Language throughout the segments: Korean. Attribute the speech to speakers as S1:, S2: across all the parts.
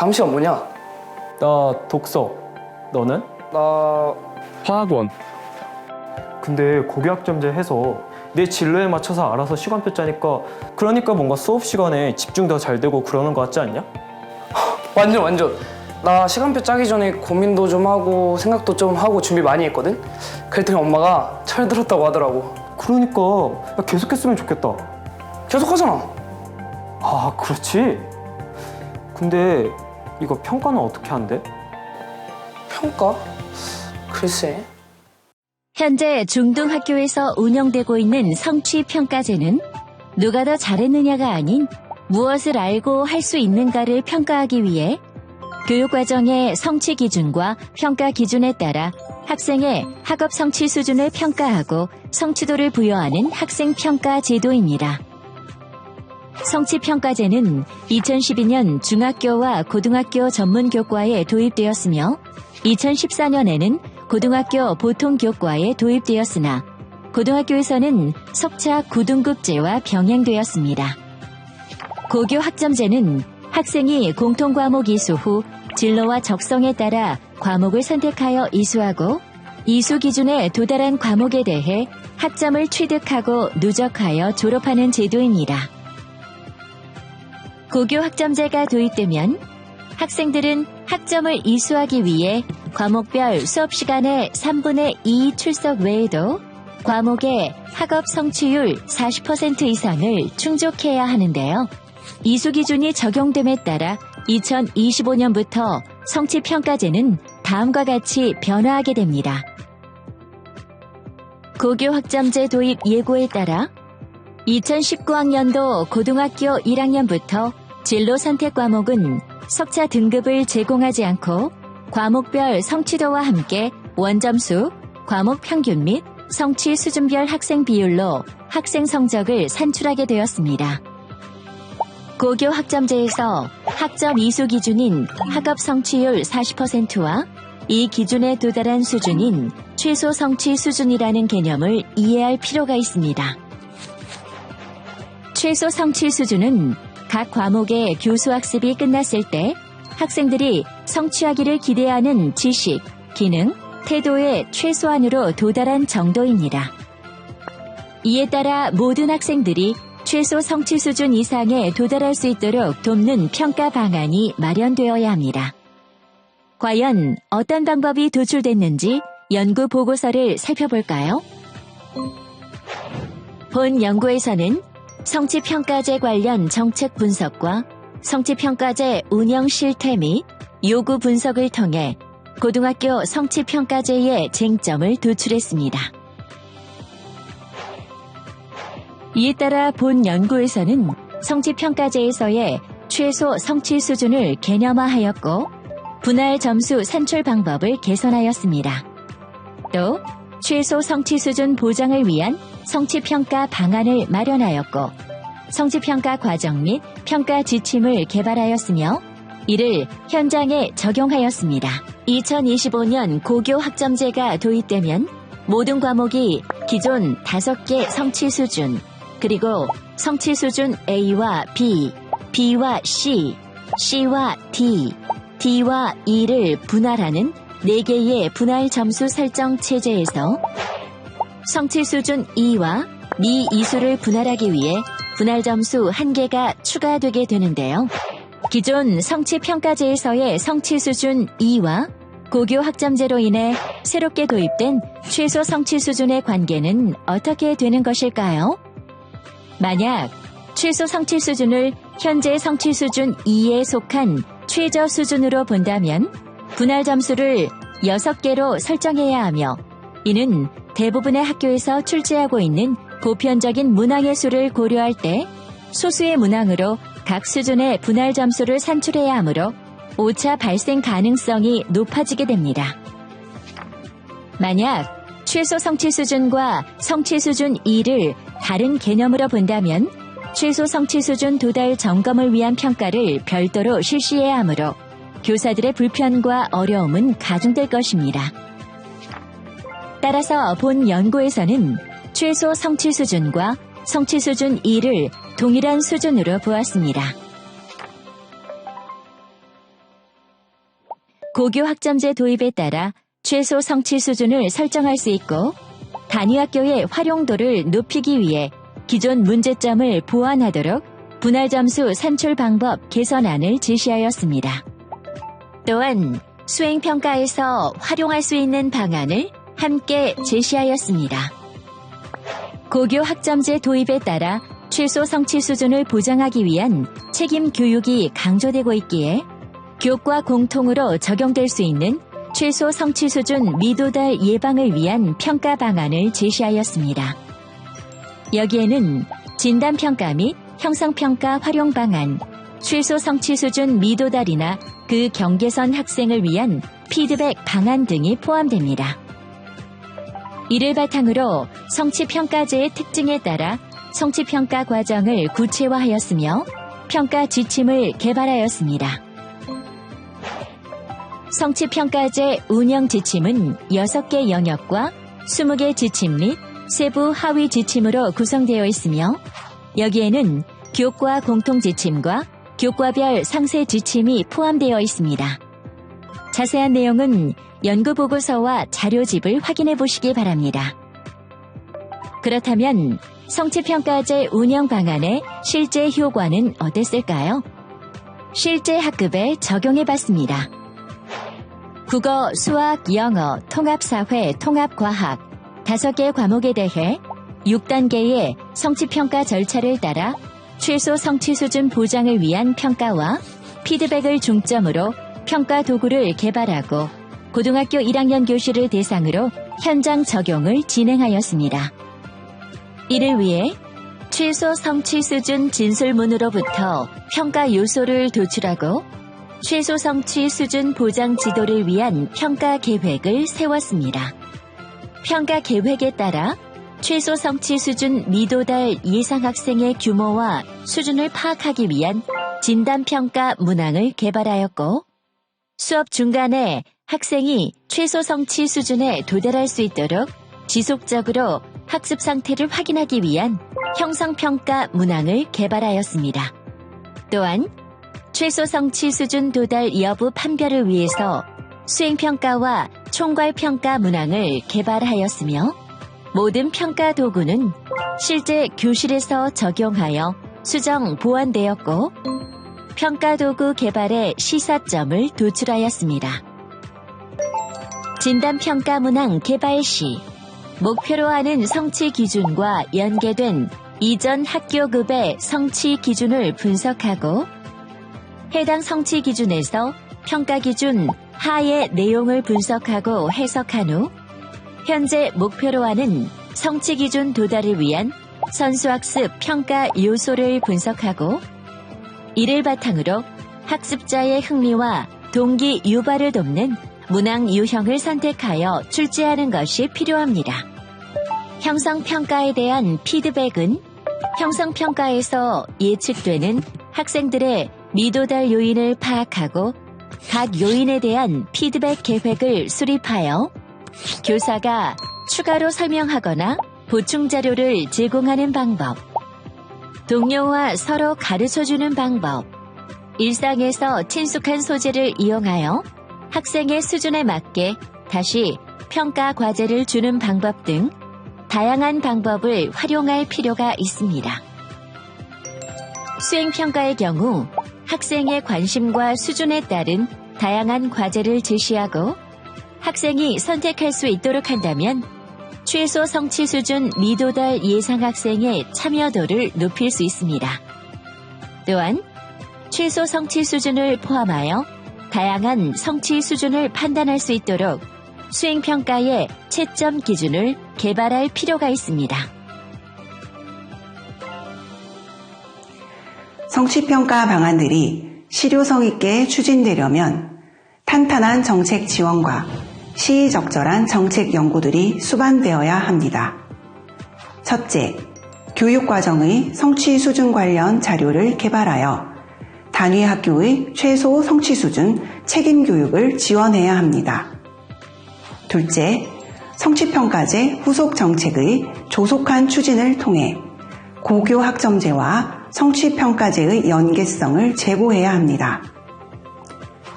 S1: 다음 시간 뭐냐?
S2: 나 독서. 너는?
S1: 나
S3: 화학원.
S2: 근데 고교학점제 해서 내 진로에 맞춰서 알아서 시간표 짜니까 그러니까 뭔가 수업 시간에 집중 더 잘 되고 그러는 거 같지 않냐?
S1: 완전 완전 나 시간표 짜기 전에 고민도 좀 하고 생각도 좀 하고 준비 많이 했거든. 그랬더니 엄마가 철들었다고 하더라고.
S2: 그러니까 야, 계속했으면 좋겠다.
S1: 계속 하잖아.
S2: 아 그렇지. 근데 이거 평가는 어떻게 한대?
S1: 평가? 글쎄.
S4: 현재 중등학교에서 운영되고 있는 성취 평가제는 누가 더 잘했느냐가 아닌 무엇을 알고 할 수 있는가를 평가하기 위해 교육과정의 성취 기준과 평가 기준에 따라 학생의 학업 성취 수준을 평가하고 성취도를 부여하는 학생 평가 제도입니다. 성취평가제는 2012년 중학교와 고등학교 전문교과에 도입되었으며 2014년에는 고등학교 보통교과에 도입되었으나 고등학교에서는 석차 9등급제와 병행되었습니다. 고교 학점제는 학생이 공통과목 이수 후 진로와 적성에 따라 과목을 선택하여 이수하고 이수 기준에 도달한 과목에 대해 학점을 취득하고 누적하여 졸업하는 제도입니다. 고교 학점제가 도입되면 학생들은 학점을 이수하기 위해 과목별 수업 시간의 3분의 2 출석 외에도 과목의 학업 성취율 40% 이상을 충족해야 하는데요. 이수 기준이 적용됨에 따라 2025년부터 성취 평가제는 다음과 같이 변화하게 됩니다. 고교 학점제 도입 예고에 따라 2019학년도 고등학교 1학년부터 진로 선택 과목은 석차 등급을 제공하지 않고 과목별 성취도와 함께 원점수, 과목 평균 및 성취 수준별 학생 비율로 학생 성적을 산출하게 되었습니다. 고교 학점제에서 학점 이수 기준인 학업 성취율 40%와 이 기준에 도달한 수준인 최소 성취 수준이라는 개념을 이해할 필요가 있습니다. 최소 성취 수준은 각 과목의 교수 학습이 끝났을 때 학생들이 성취하기를 기대하는 지식, 기능, 태도의 최소한으로 도달한 정도입니다. 이에 따라 모든 학생들이 최소 성취 수준 이상에 도달할 수 있도록 돕는 평가 방안이 마련되어야 합니다. 과연 어떤 방법이 도출됐는지 연구 보고서를 살펴볼까요? 본 연구에서는 성취평가제 관련 정책 분석과 성취평가제 운영 실태 및 요구 분석을 통해 고등학교 성취평가제의 쟁점을 도출했습니다. 이에 따라 본 연구에서는 성취평가제에서의 최소 성취 수준을 개념화하였고 분할 점수 산출 방법을 개선하였습니다. 또 최소 성취 수준 보장을 위한 성취평가 방안을 마련하였고 성취평가 과정 및 평가 지침을 개발하였으며 이를 현장에 적용하였습니다. 2025년 고교 학점제가 도입되면 모든 과목이 기존 5개 성취 수준, 그리고 성취 수준 A와 B, B와 C, C와 D, D와 E를 분할하는 4개의 분할 점수 설정 체제에서 성취 수준 2와 미 이수를 분할하기 위해 분할 점수 1개가 추가되게 되는데요. 기존 성취 평가제에서의 성취 수준 2와 고교 학점제로 인해 새롭게 도입된 최소 성취 수준의 관계는 어떻게 되는 것일까요? 만약 최소 성취 수준을 현재 성취 수준 2에 속한 최저 수준으로 본다면 분할 점수를 6개로 설정해야 하며 이는 대부분의 학교에서 출제하고 있는 보편적인 문항의 수를 고려할 때 소수의 문항으로 각 수준의 분할 점수를 산출해야 하므로 오차 발생 가능성이 높아지게 됩니다. 만약 최소 성취 수준과 성취 수준 2를 다른 개념으로 본다면 최소 성취 수준 도달 점검을 위한 평가를 별도로 실시해야 하므로 교사들의 불편과 어려움은 가중될 것입니다. 따라서 본 연구에서는 최소 성취 수준과 성취 수준 2를 동일한 수준으로 보았습니다. 고교 학점제 도입에 따라 최소 성취 수준을 설정할 수 있고 단위 학교의 활용도를 높이기 위해 기존 문제점을 보완하도록 분할 점수 산출 방법 개선안을 제시하였습니다. 또한 수행 평가에서 활용할 수 있는 방안을 함께 제시하였습니다. 고교 학점제 도입에 따라 최소 성취 수준을 보장하기 위한 책임 교육이 강조되고 있기에 교과 공통으로 적용될 수 있는 최소 성취 수준 미도달 예방을 위한 평가 방안을 제시하였습니다. 여기에는 진단평가 및 형성평가 활용 방안, 최소 성취 수준 미도달이나 그 경계선 학생을 위한 피드백 방안 등이 포함됩니다. 이를 바탕으로 성취평가제의 특징에 따라 성취평가 과정을 구체화하였으며 평가 지침을 개발하였습니다. 성취평가제 운영 지침은 6개 영역과 20개 지침 및 세부 하위 지침으로 구성되어 있으며 여기에는 교과 공통 지침과 교과별 상세 지침이 포함되어 있습니다. 자세한 내용은 연구 보고서와 자료집을 확인해 보시기 바랍니다. 그렇다면 성취평가제 운영 방안의 실제 효과는 어땠을까요? 실제 학급에 적용해 봤습니다. 국어, 수학, 영어, 통합사회, 통합과학 다섯 개 과목에 대해 6단계의 성취평가 절차를 따라 최소 성취 수준 보장을 위한 평가와 피드백을 중점으로 평가 도구를 개발하고 고등학교 1학년 교실을 대상으로 현장 적용을 진행하였습니다. 이를 위해 최소 성취 수준 진술문으로부터 평가 요소를 도출하고 최소 성취 수준 보장 지도를 위한 평가 계획을 세웠습니다. 평가 계획에 따라 최소 성취 수준 미도달 예상 학생의 규모와 수준을 파악하기 위한 진단평가 문항을 개발하였고 수업 중간에 학생이 최소 성취 수준에 도달할 수 있도록 지속적으로 학습 상태를 확인하기 위한 형성평가 문항을 개발하였습니다. 또한 최소 성취 수준 도달 여부 판별을 위해서 수행평가와 총괄평가 문항을 개발하였으며 모든 평가 도구는 실제 교실에서 적용하여 수정 보완되었고 평가 도구 개발의 시사점을 도출하였습니다. 진단평가 문항 개발 시. 목표로 하는 성취 기준과 연계된 이전 학교급의 성취 기준을 분석하고 해당 성취 기준에서 평가 기준 하의 내용을 분석하고 해석한 후 현재 목표로 하는 성취 기준 도달을 위한 선수학습 평가 요소를 분석하고 이를 바탕으로 학습자의 흥미와 동기 유발을 돕는 문항 유형을 선택하여 출제하는 것이 필요합니다. 형성평가에 대한 피드백은 형성평가에서 예측되는 학생들의 미도달 요인을 파악하고 각 요인에 대한 피드백 계획을 수립하여 교사가 추가로 설명하거나 보충 자료를 제공하는 방법, 동료와 서로 가르쳐 주는 방법, 일상에서 친숙한 소재를 이용하여 학생의 수준에 맞게 다시 평가 과제를 주는 방법 등 다양한 방법을 활용할 필요가 있습니다. 수행평가의 경우 학생의 관심과 수준에 따른 다양한 과제를 제시하고 학생이 선택할 수 있도록 한다면 최소 성취 수준 미도달 예상 학생의 참여도를 높일 수 있습니다. 또한 최소 성취 수준을 포함하여 다양한 성취 수준을 판단할 수 있도록 수행평가의 채점 기준을 개발할 필요가 있습니다.
S3: 성취평가 방안들이 실효성 있게 추진되려면 탄탄한 정책 지원과 시의적절한 정책 연구들이 수반되어야 합니다. 첫째, 교육과정의 성취 수준 관련 자료를 개발하여 단위 학교의 최소 성취 수준 책임 교육을 지원해야 합니다. 둘째, 성취평가제 후속 정책의 조속한 추진을 통해 고교 학점제와 성취평가제의 연계성을 제고해야 합니다.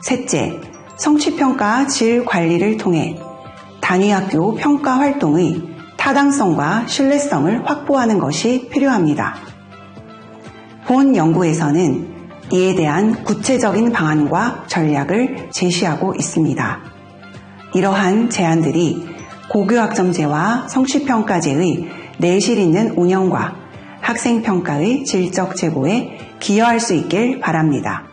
S3: 셋째, 성취평가 질 관리를 통해 단위 학교 평가 활동의 타당성과 신뢰성을 확보하는 것이 필요합니다. 본 연구에서는 이에 대한 구체적인 방안과 전략을 제시하고 있습니다. 이러한 제안들이 고교학점제와 성취평가제의 내실 있는 운영과 학생평가의 질적 제고에 기여할 수 있길 바랍니다.